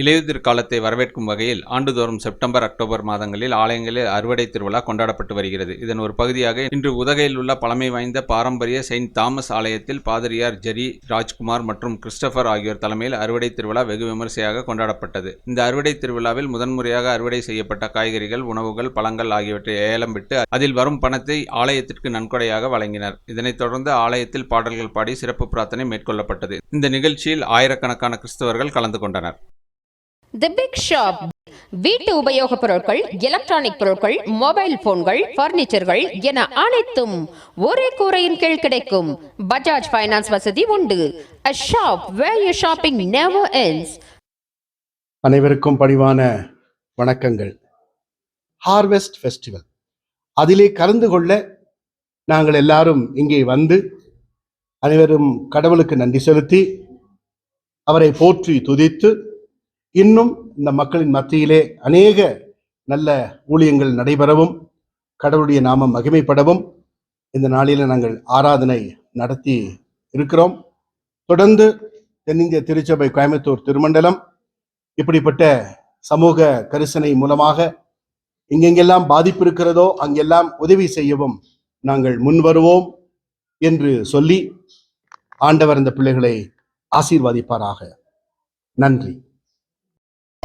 இலையுதிர் காலத்தை வரவேற்கும் வகையில் ஆண்டுதோறும் செப்டம்பர் அக்டோபர் மாதங்களில் ஆலயங்களில் அறுவடை திருவிழா கொண்டாடப்பட்டு வருகிறது. இதன் ஒரு பகுதியாக இன்று உதகையில் உள்ள பழமை வாய்ந்த பாரம்பரிய செயின்ட் தாமஸ் ஆலயத்தில் பாதிரியார் ஜெரி ராஜ்குமார் மற்றும் கிறிஸ்டபர் ஆகியோர் தலைமையில் அறுவடை திருவிழா வெகு விமரிசையாக கொண்டாடப்பட்டது. இந்த அறுவடை திருவிழாவில் முதன்முறையாக அறுவடை செய்யப்பட்ட காய்கறிகள் உணவுகள் பழங்கள் ஆகியவற்றை ஏலம் விட்டு அதில் வரும் பணத்தை ஆலயத்திற்கு நன்கொடையாக வழங்கினர். இதனைத் தொடர்ந்து ஆலயத்தில் பாடல்கள் பாடி சிறப்பு பிரார்த்தனை மேற்கொள்ளப்பட்டது. இந்த நிகழ்ச்சியில் ஆயிரக்கணக்கான கிறிஸ்தவர்கள் கலந்து கொண்டனர். தி பிக் ஷாப் வீட்டு உபயோகப் பொருட்கள் எலக்ட்ரானிக் பொருட்கள் மொபைல் போன்கள் பர்னிச்சர்கள் என அனைத்தும் ஒரே கூரையின் கீழ் கிடைக்கும். பஜாஜ் ஃபைனான்ஸ் வசதி உண்டு. A shop where you shopping never ends. அனைவருக்கும் பணிவான வணக்கங்கள். ஹார்வெஸ்ட் ஃபெஸ்டிவல் அதிலே கலந்து கொள்ள நாங்கள் எல்லாரும் இங்கே வந்து அனைவரும் கடவுளுக்கு நன்றி செலுத்தி அவரை போற்றி துதித்து இன்னும் இந்த மக்களின் மத்தியிலே அநேக நல்ல ஊழியங்கள் நடைபெறவும் கடவுளுடைய நாமம் மகிமைப்படவும் இந்த நாளில் நாங்கள் ஆராதனை நடத்தி இருக்கிறோம். தொடர்ந்து தென்னிந்திய திருச்சபை கோயம்புத்தூர் திருமண்டலம் இப்படிப்பட்ட சமூக கரிசனை மூலமாக எங்கெங்கெல்லாம் பாதிப்பு இருக்கிறதோ அங்கெல்லாம் உதவி செய்யவும் நாங்கள் முன் வருவோம் என்று சொல்லி ஆண்டவர் இந்த பிள்ளைகளை ஆசீர்வாதிப்பாராக. நன்றி.